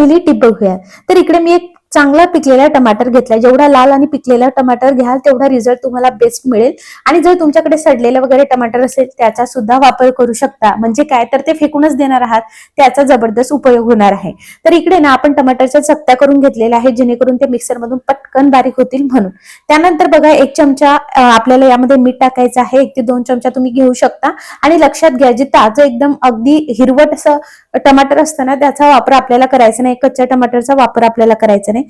पहिली टीप बघूया. तर इकडे मी एक चांगला पिकलेला टमाटर घेतला जेवढा लाल आणि पिकलेला टमाटर घ्याल तेवढा रिझल्ट तुम्हाला बेस्ट मिळेल. आणि जर तुमच्याकडे सडलेलं वगैरे टमाटर असेल त्याचा सुद्धा वापर करू शकता. म्हणजे काय? तर ते फेकूनच देणार आहात. त्याचा जबरदस्त उपयोग होणार आहे. तर इकडे ना आपण टमाटरच्या चकत्या करून घेतलेल्या आहेत जेणेकरून ते मिक्सर मधून पटकन बारीक होतील म्हणून. त्यानंतर बघा एक चमचा आपल्याला यामध्ये मीठ टाकायचं आहे. एक ते दोन चमचा तुम्ही घेऊ शकता. आणि लक्षात घ्या जे ताजं एकदम अगदी हिरवट असं टमाटर असतं ना त्याचा वापर आपल्याला करायचा नाही कच्च्या टमाटरचा वापर आपल्याला करायचा नाही.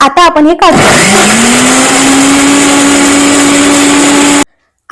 आता आपण हे काढू.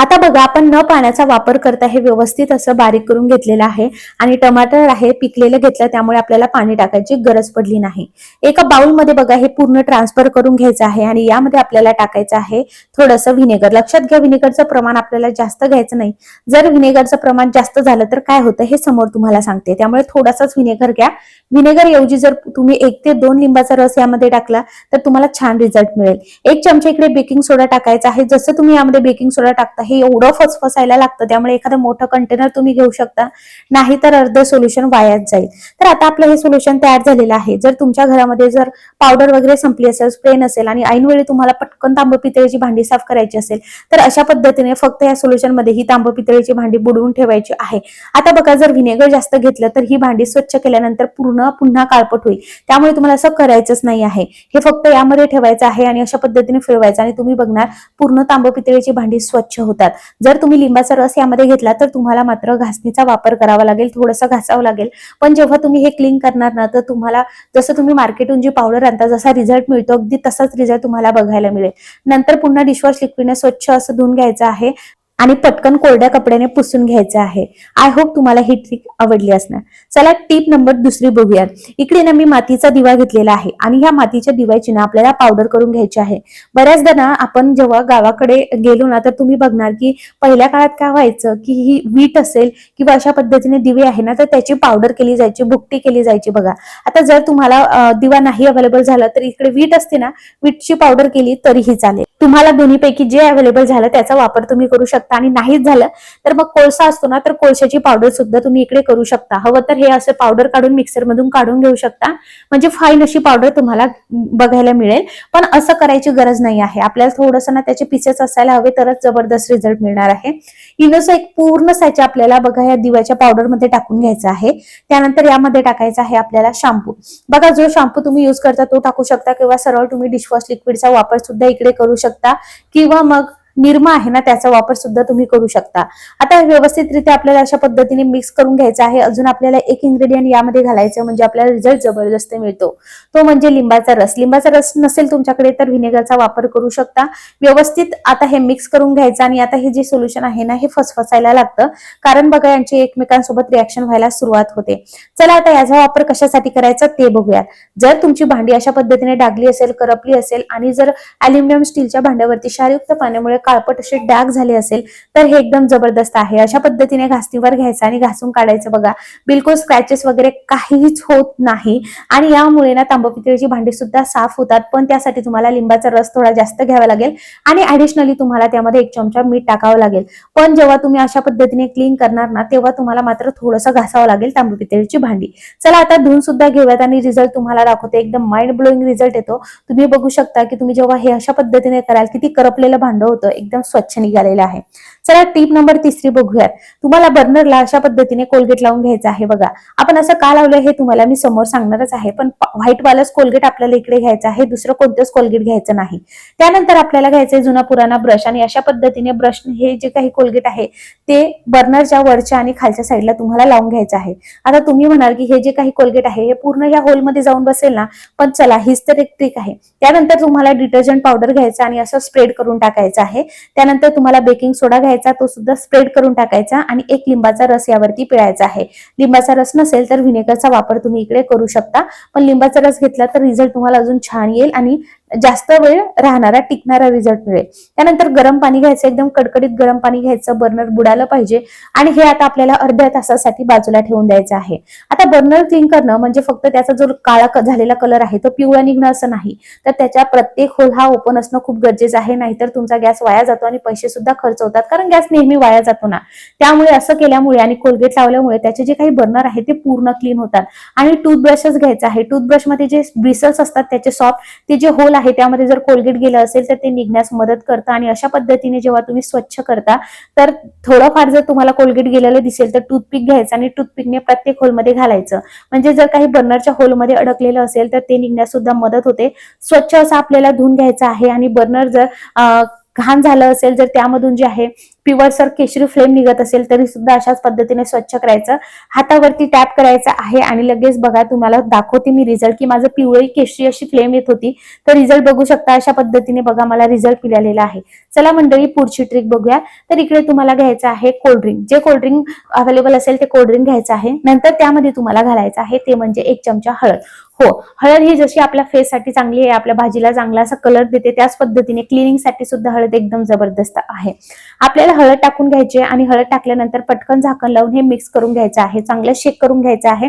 आता बघा आपण न पाण्याचा वापर करता हे व्यवस्थित असं बारीक करून घेतलेलं आहे आणि टमाटर आहे पिकलेलं घेतलं त्यामुळे आपल्याला पाणी टाकायची गरज पडली नाही. एका बाउलमध्ये बघा हे पूर्ण ट्रान्सफर करून घ्यायचं आहे आणि यामध्ये आपल्याला टाकायचं आहे थोडंसं व्हिनेगर लक्षात घ्या व्हिनेगरचं प्रमाण आपल्याला जास्त घ्यायचं नाही. जर व्हिनेगरचं प्रमाण जास्त झालं तर काय होतं हे समोर तुम्हाला सांगते. त्यामुळे थोडासाच व्हिनेगर घ्या. व्हिनेगर ऐवजी जर तुम्ही एक ते दोन लिंबाचा रस यामध्ये टाकला तर तुम्हाला छान रिझल्ट मिळेल. एक चमचा इकडे बेकिंग सोडा टाकायचा आहे. जसं तुम्ही यामध्ये बेकिंग सोडा टाकता हे एवढं फसफसायला लागतं त्यामुळे एखादं मोठं कंटेनर तुम्ही घेऊ शकता. नाही तर अर्ध सोल्युशन वायात जाईल. तर आता आपलं हे सोल्युशन तयार झालेलं आहे. जर तुमच्या घरामध्ये जर पावडर वगैरे संपली असेल स्प्रे नसेल आणि ऐनवेळी तुम्हाला पटकन तांब पितळेची भांडी साफ करायची असेल तर अशा पद्धतीने फक्त या सोल्युशनमध्ये ही तांब पितळेची भांडी बुडवून ठेवायची आहे. आता बघा जर व्हिनेगर जास्त घेतलं तर ही भांडी स्वच्छ केल्यानंतर पूर्ण पुन्हा काळपट होईल. त्यामुळे तुम्हाला असं करायचंच नाही आहे. हे फक्त यामध्ये ठेवायचं आहे आणि अशा पद्धतीने फिरवायचं आणि तुम्ही बघणार पूर्ण तांब पितळेची भांडी स्वच्छ होते होतात जर तुम्ही लिंबाचा रस यामध्ये घेतला तर तुम्हाला मात्र घासणीचा वापर करावा लागेल थोडंसं घासावं लागेल. पण जेव्हा तुम्ही हे क्लीन करणार ना तर तुम्हाला जसं तुम्ही मार्केटून जी पावडर आणता जसा रिझल्ट मिळतो अगदी तसाच रिझल्ट तुम्हाला बघायला मिळेल. नंतर पुन्हा डिशवॉश लिक्विडने स्वच्छ असं धुवून घ्यायचं आहे. आणि पटकन कोरड्या कपड्याने पुसून घ्यायचं आहे. आय होप तुम्हाला ही ट्रिक आवडली असणार. चला टीप नंबर दुसरी बघूयात. इकडे ना मी मातीचा दिवा घेतलेला आहे आणि ह्या मातीच्या दिव्याची ना आपल्याला पावडर करून घ्यायची आहे. बऱ्याचदा ना आपण जेव्हा गावाकडे गेलो ना तर तुम्ही बघणार की पहिल्या काळात काय व्हायचं की ही वीट असेल किंवा अशा पद्धतीने दिवे आहे ना तर त्याची पावडर केली जायची भुकटी केली जायची बघा. आता जर तुम्हाला दिवा नाही अवेलेबल झाला तर इकडे वीट असते ना वीटची पावडर केली तरीही चालेल. तुम्हाला दोन्हीपैकी जे अवेलेबल झालं त्याचा वापर तुम्ही करू शकता. आणि नाहीच झालं तर मग कोळसा असतो ना तर कोळशाची पावडर सुद्धा तुम्ही इकडे करू शकता. हवं तर हे असं पावडर काढून मिक्सर मधून काढून घेऊ शकता. म्हणजे फाईन अशी पावडर तुम्हाला बघायला मिळेल. पण असं करायची गरज नाही आहे. आपल्याला थोडंसं ना त्याचे पीसेस असायला हवे तरच जबरदस्त रिझल्ट मिळणार आहे. इनोचा एक पूर्ण साचा आपल्याला बघा या दिव्याच्या पावडरमध्ये टाकून घ्यायचा आहे. त्यानंतर यामध्ये टाकायचा आहे आपल्याला शॅम्पू बघा जो शॅम्पू तुम्ही युज करता तो टाकू शकता किंवा सरळ तुम्ही डिशवॉश लिक्विडचा वापर सुद्धा इकडे करू शकता. किंवा मग निरमा आहे ना त्याचा वापर सुद्धा तुम्ही करू शकता. आता व्यवस्थितरित्या आपल्याला अशा पद्धतीने मिक्स करून घ्यायचा आहे. अजून आपल्याला एक इन्ग्रेडियंट यामध्ये घालायचं म्हणजे आपल्याला रिझल्ट जबरदस्त मिळतो. तो म्हणजे लिंबाचा रस. लिंबाचा रस नसेल तुमच्याकडे तर व्हिनेगरचा वापर करू शकता. व्यवस्थित आता हे मिक्स करून घ्यायचं आणि आता हे जे सोल्युशन आहे ना हे फसफसायला लागतं. कारण बघा यांची एकमेकांसोबत रिॲक्शन व्हायला सुरुवात होते. चला आता याचा वापर कशासाठी करायचा ते बघूयात. जर तुमची भांडी अशा पद्धतीने डागली असेल करपली असेल आणि जर अल्युमिनियम स्टीलच्या भांड्यावरती क्षारयुक्त पाण्यामुळे काळपट असे डाग झाले असेल तर हे एकदम जबरदस्त आहे. अशा पद्धतीने घासणीवर घ्यायचं आणि घासून काढायचं बघा. बिलकुल स्क्रॅचेस वगैरे काहीच होत नाही. आणि यामुळे ना तांबपितळीची भांडी सुद्धा साफ होतात पण त्यासाठी तुम्हाला लिंबाचा रस थोडा जास्त घ्यावा लागेल. आणि ऍडिशनली तुम्हाला त्यामध्ये एक चमचा मीठ टाकावं लागेल. पण जेव्हा तुम्ही अशा पद्धतीने क्लीन करणार ना तेव्हा तुम्हाला मात्र थोडंसं घासावं लागेल तांबू पितळीची भांडी. चला आता धुवून सुद्धा घेऊयात आणि रिझल्ट तुम्हाला दाखवते. एकदम माइंड ब्लोईंग रिझल्ट येतो. तुम्ही बघू शकता की तुम्ही जेव्हा हे अशा पद्धतीने कराल किती करपलेलं भांडं होतं. एकदम स्वच्छ निघालेलं आहे. चला टीप नंबर तिसरी बघूयात. तुम्हाला बर्नरला अशा पद्धतीने कोलगेट लावून घ्यायचं आहे बघा. आपण असं का लावलं हे तुम्हाला मी समोर सांगणारच आहे पण व्हाईट वालाच कोलगेट आपल्याला इकडे घ्यायचं आहे दुसरं कोणतंच कोलगेट घ्यायचं नाही. त्यानंतर आपल्याला घ्यायचंय जुना पुराणा ब्रश आणि अशा पद्धतीने ब्रश हे जे काही कोलगेट आहे ते बर्नरच्या वरच्या आणि खालच्या साईडला तुम्हाला लावून घ्यायचं आहे. आता तुम्ही म्हणाल की हे जे काही कोलगेट आहे हे पूर्ण या होलमध्ये जाऊन बसेल ना पण चला हीच तर एक ट्रिक आहे. त्यानंतर तुम्हाला डिटर्जंट पावडर घ्यायचा आणि असं स्प्रेड करून टाकायचं आहे. त्यानंतर तुम्हाला बेकिंग सोडा घ्यायचा तो सुद्धा स्प्रेड करून टाकायचा आणि एक लिंबाचा रस यावरती पिळायचा आहे. लिंबाचा रस नसेल तर व्हिनेगरचा वापर तुम्ही इकडे करू शकता. पण लिंबाचा रस घेतला तर रिझल्ट तुम्हाला अजून छान येईल आणि जास्त वेळ राहणारा टिकणारा रिझल्ट मिळेल त्यानंतर गरम पाणी घ्यायचं एकदम कडकडीत गरम पाणी घ्यायचं बर्नर बुडालं पाहिजे. आणि हे आता आपल्याला अर्ध्या तासासाठी बाजूला ठेवून द्यायचं आहे. आता बर्नर क्लीन करणं म्हणजे फक्त त्याचा जो काळा क- झालेला कलर आहे तो पिवळा निघणं असं नाही. तर त्याच्या प्रत्येक होल हा ओपन असणं खूप गरजेचं आहे. नाहीतर तुमचा गॅस वाया जातो आणि पैसे सुद्धा खर्च होतात. कारण गॅस नेहमी वाया जातो ना. त्यामुळे असं केल्यामुळे आणि कोलगेट लावल्यामुळे त्याचे जे काही बर्नर आहे ते पूर्ण क्लीन होतात. आणि टूथब्रशच घ्यायचा आहे. टूथब्रशमध्ये जे ब्रिसल्स असतात त्याचे सॉफ्ट ते जे होल आहे त्यामध्ये जर कोलगेट गेलं असेल तर ते निघण्यास मदत करतं आणि अशा पद्धतीने जेव्हा तुम्ही स्वच्छ करता तर थोडंफार जर तुम्हाला कोलगेट गेलेलं दिसेल तर टूथपिक घ्यायचं आणि टूथपिकने प्रत्येक होलमध्ये घालायचं. म्हणजे जर काही बर्नरच्या होलमध्ये अडकलेलं असेल तर ते निघण्यास सुद्धा मदत होते. स्वच्छ असं आपल्याला धुवून घ्यायचं आहे आणि बर्नर जर घाण झालं असेल जर त्यामधून जे आहे पिवळसर केशरी फ्लेम निघत असेल तरी सुद्धा अशाच पद्धतीने स्वच्छ करायचं. हातावरती टॅप करायचं आहे आणि लगेच बघा तुम्हाला दाखवते मी रिझल्ट की माझं पिवळी केशरी अशी फ्लेम येत होती. तर रिझल्ट बघू शकता अशा पद्धतीने बघा मला रिझल्ट मिळालेला आहे. चला मंडळी पुढची ट्रिक बघूया. तर इकडे तुम्हाला घ्यायचं आहे कोल्ड्रिंक जे कोल्ड्रिंक अवेलेबल असेल ते कोल्ड्रिंक घ्यायचं आहे. नंतर त्यामध्ये तुम्हाला घालायचं आहे ते म्हणजे एक चमचा हळद. हो हळद ही जशी आपल्या फेससाठी चांगली आहे आपल्या भाजीला चांगला असा कलर देते त्याच पद्धतीने क्लिनिंगसाठी सुद्धा हळद एकदम जबरदस्त आहे. आपल्याला हळद टाकून घ्यायची आणि हळद टाकल्यानंतर पटकन झाकण लावून हे मिक्स करून घ्यायचं आहे. चांगलं शेक करून घ्यायचं आहे.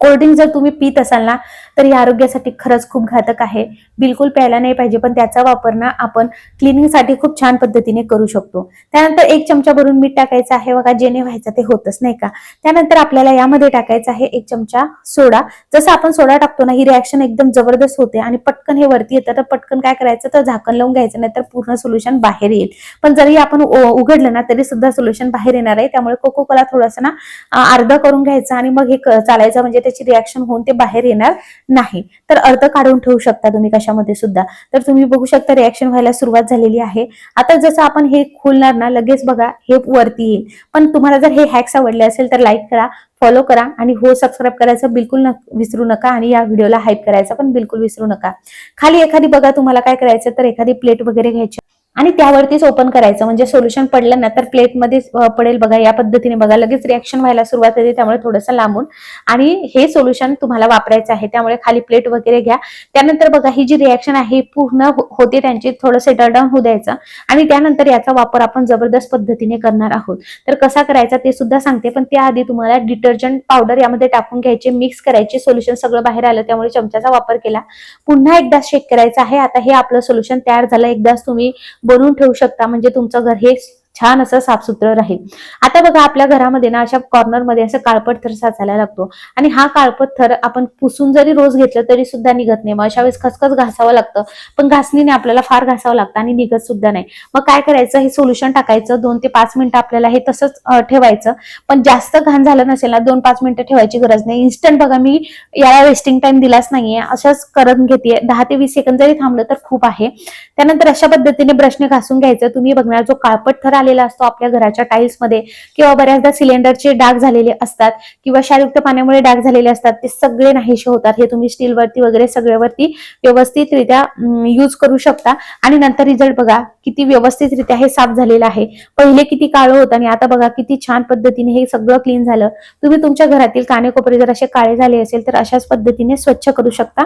कोल्ड्रिंक जर तुम्ही पित असाल ना तर हे आरोग्यासाठी खरंच खूप घातक आहे. बिलकुल प्यायला नाही पाहिजे पण त्याचा वापर ना आपण क्लिनिंगसाठी खूप छान पद्धतीने करू शकतो. त्यानंतर एक चमचा भरून मीठ टाकायचं आहे. बघा जेणे व्हायचं ते होतच नाही का? त्यानंतर आपल्याला यामध्ये टाकायचं आहे एक चमचा सोडा. जसं आपण सोडा टाकतो ना ही रिॲक्शन एकदम जबरदस्त होते आणि पटकन हे वरती येतं. तर पटकन काय करायचं? तर झाकण लावून घ्यायचं नाही तर पूर्ण सोल्युशन बाहेर येईल. पण जरी आपण उघडलं ना तरी सुद्धा सोल्युशन बाहेर येणार आहे. त्यामुळे कोको कोला थोडंसं ना अर्धा अर्ध करून घ्यायचं आणि मग हे चालायचं. म्हणजे त्याची रिॲक्शन होऊन ते बाहेर येणार नाही. तर अर्ध काढून ठेवू शकता तुम्ही कशामध्ये सुद्धा. तर तुम्ही बघू शकता रिॲक्शन व्हायला सुरुवात झालेली आहे. आता जसं आपण हे खोलणार ना लगेच बघा हे वरती येईल. पण तुम्हाला जर हे हॅक्स आवडले असेल तर लाईक करा फॉलो करा आणि हो सबस्क्राईब करायचं बिलकुल विसरू नका आणि या व्हिडिओला हाईप करायचा पण बिलकुल विसरू नका. खाली एखादी बघा तुम्हाला काय करायचं तर एखादी प्लेट वगैरे घ्यायची आणि त्यावरतीच ओपन करायचं. म्हणजे सोल्युशन पडलं ना तर प्लेटमध्ये पडेल बघा. या पद्धतीने बघा. लगेच रिॲक्शन व्हायला सुरुवात होते त्यामुळे थोडंसं लांबून. आणि हे सोल्युशन तुम्हाला वापरायचं आहे. त्यामुळे खाली प्लेट वगैरे घ्या. त्यानंतर बघा ही जी रिॲक्शन आहे पूर्ण हो, होते त्यांची. थोडं सेटल डाऊन होऊ द्यायचं. आणि त्यानंतर याचा वापर आपण जबरदस्त पद्धतीने करणार आहोत. तर कसा करायचा ते सुद्धा सांगते. पण त्याआधी तुम्हाला डिटर्जंट पावडर यामध्ये टाकून घ्यायचे मिक्स करायचे. सोल्युशन सगळं बाहेर आलं त्यामुळे चमच्याचा वापर केला. पुन्हा एकदा शेक करायचं आहे. आता हे आपलं सोल्युशन तयार झालं. एकदाच तुम्ही बनवून ठेवू शकता. म्हणजे तुमचं घर हे छान असं साफसुथरं राहील. आता बघा आपल्या घरामध्ये ना अशा कॉर्नरमध्ये असं काळपट थर साचायला लागतो. आणि हा काळपट थर आपण पुसून जरी रोज घेतलं तरी सुद्धा निघत नाही. मग अशा वेळेस खसखस घासावं लागतं. पण घासणीने आपल्याला फार घासावं लागतं आणि निघत सुद्धा नाही. मग काय करायचं? हे सोल्युशन टाकायचं. दोन ते पाच मिनिटं आपल्याला हे तसंच ठेवायचं. पण जास्त घाण झालं नसेल ना दोन पाच मिनिटं ठेवायची गरज नाही. इन्स्टंट बघा मी याला वेस्टिंग टाइम दिलाच नाहीये. अशाच करत घेते. दहा ते वीस सेकंद जरी थांबलं तर खूप आहे. त्यानंतर अशा पद्धतीने ब्रशने घासून घ्यायचं. तुम्ही बघणार जो काळपट थर आला आलेला असतो आपल्या घराच्या टाईल्समध्ये किंवा बऱ्याचदा सिलेंडरचे डाग झालेले असतात किंवा क्षारयुक्त पाण्यामुळे डाग झालेले असतात ते सगळे नाहीसे होतात. हे तुम्ही स्टील वरती वगैरे सगळ्यावरती व्यवस्थितरित्या युज करू शकता. आणि नंतर रिझल्ट बघा किती व्यवस्थितरित्या हे साफ झालेलं आहे. पहिले किती काळं होतं आणि आता बघा किती छान पद्धतीने हे सगळं क्लीन झालं. तुम्ही तुमच्या घरातील कानेकोपरे जर असे काळे झाले असेल तर अशाच पद्धतीने स्वच्छ करू शकता.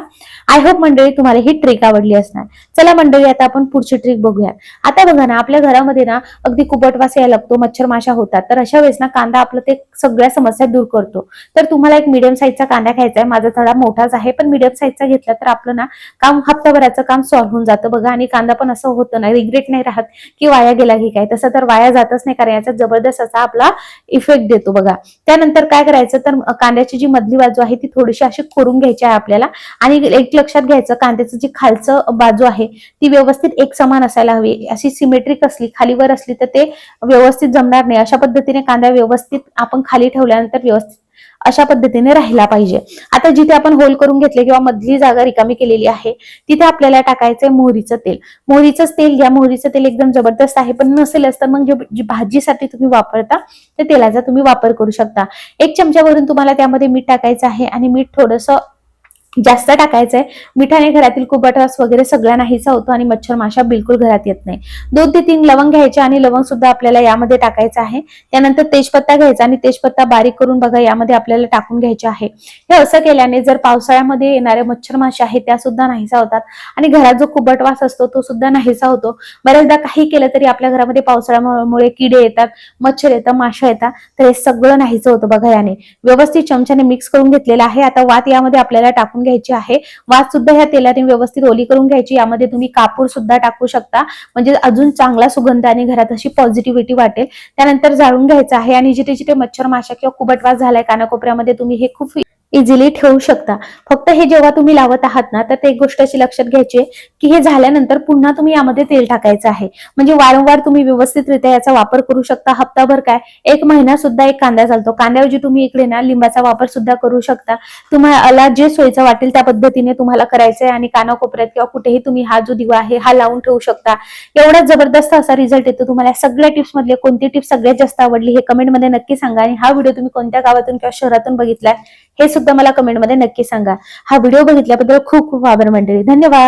आय होप मंडळी तुम्हाला ही ट्रिक आवडली असणार. चला मंडळी आता आपण पुढची ट्रिक बघूया. आता बघा ना आपल्या घरामध्ये ना अगदी कुबटवास यायला लागतो मच्छर माशा होतात. तर अशा वेळेस ना कांदा आपलं ते सगळ्या समस्या दूर करतो. तर तुम्हाला एक मिडियम साईजचा कांदा घ्यायचा आहे. माझा थोडा मोठाच आहे पण मीडियम साईजचा घेतला तर आपलं ना काम हप्ताभराचं काम सॉल्व्ह होऊन जातं. बघा आणि कांदा पण असं होतं ना रिग्रेट नाही राहत की वाया गेला की काय. तसं तर वाया जातच नाही कारण याचा जबरदस्त असा आपला इफेक्ट देतो बघा. त्यानंतर काय करायचं तर कांद्याची जी मधली बाजू आहे ती थोडीशी अशी खोरून घ्यायची आहे आपल्याला. आणि एक लक्षात घ्यायचं कांद्याचं जी खालचं बाजू आहे ती व्यवस्थित एक समान असायला हवी. अशी सिमेट्रिक असली खालीवर असली तर ते व्यवस्थित जमणार नाही. अशा पद्धतीने कांदा व्यवस्थित आपण खाली ठेवल्यानंतर व्यवस्थित अशा पद्धतीने राहिला पाहिजे. आता जिथे आपण होल करून घेतले किंवा मधली जागा रिकामी केलेली आहे तिथे आपल्याला टाकायचंय मोहरीचं तेल. मोहरीचंच तेल घ्या मोहरीचं तेल एकदम जबरदस्त आहे पण नसेलच तर मग जे- जी भाजीसाठी तुम्ही वापरता त्या तेलाचा तुम्ही वापर करू शकता. एक चमच्यावरून तुम्हाला त्यामध्ये मीठ टाकायचं आहे आणि मीठ थोडंसं जास्त टाकायचंय. मिठाने घरातील कुबटवास वगैरे सगळा नाहीचा होतो आणि मच्छर माशा बिलकुल घरात येत नाही. दोन ते तीन लवंग घ्यायचे आणि लवंग सुद्धा आपल्याला यामध्ये टाकायचं आहे. त्यानंतर तेजपत्ता घ्यायचा आणि तेजपत्ता बारीक करून बघा यामध्ये आपल्याला टाकून घ्यायचे आहे. हे असं केल्याने जर पावसाळ्यामध्ये येणारे मच्छर माशा आहेत त्या सुद्धा नाहीसा होतात. आणि घरात जो कुबटवास असतो तो सुद्धा नाहीसा होतो. बऱ्याचदा काही केलं तरी आपल्या घरामध्ये पावसाळ्यामुळे किडे येतात मच्छर येतात माशा येतात तर हे सगळं नाहीचं होतं बघा याने. व्यवस्थित चमच्याने मिक्स करून घेतलेला आहे. आता वात यामध्ये आपल्याला टाकून घ्यायची आहे. वास सुद्धा ह्या तेलाने व्यवस्थित ओली करून घ्यायची. यामध्ये तुम्ही कापूर सुद्धा टाकू शकता. म्हणजे अजून चांगला सुगंध आणि घरात अशी पॉझिटिव्हिटी वाटेल. त्यानंतर जाळून घ्यायचं आहे. आणि जिथे जिथे मच्छर माशा किंवा कुबटवास झालाय कानाकोपऱ्यामध्ये तुम्ही हे खूप इझिली ठेवू शकता. फक्त हे जेव्हा तुम्ही लावत आहात ना तर ते एक गोष्ट अशी लक्षात घ्यायची आहे की हे झाल्यानंतर पुन्हा तुम्ही यामध्ये तेल टाकायचं आहे. म्हणजे वारंवार तुम्ही व्यवस्थितरित्या याचा वापर करू शकता. हप्ताभर काय? एक महिना सुद्धा एक कांदा चालतो. कांद्याऐवजी तुम्ही इकडे ना लिंबाचा वापर सुद्धा करू शकता. तुम्हाला जे सोयीचं वाटेल त्या पद्धतीने तुम्हाला करायचंय आणि कानाकोपऱ्यात किंवा कुठेही तुम्ही हा जो दिवा आहे हा लावून ठेवू शकता. एवढा जबरदस्त असा रिझल्ट येतो तुम्हाला. सगळ्या टिप्स मधले कोणती टिप्स सगळ्यात जास्त आवडली हे कमेंटमध्ये नक्की सांगा. आणि हा व्हिडिओ तुम्ही कोणत्या गावातून किंवा शहरातून बघितलाय हे सुद्धा मला कमेंटमध्ये नक्की सांगा. हा व्हिडिओ बघितल्याबद्दल खूप खूप आभार मंडळी. धन्यवाद.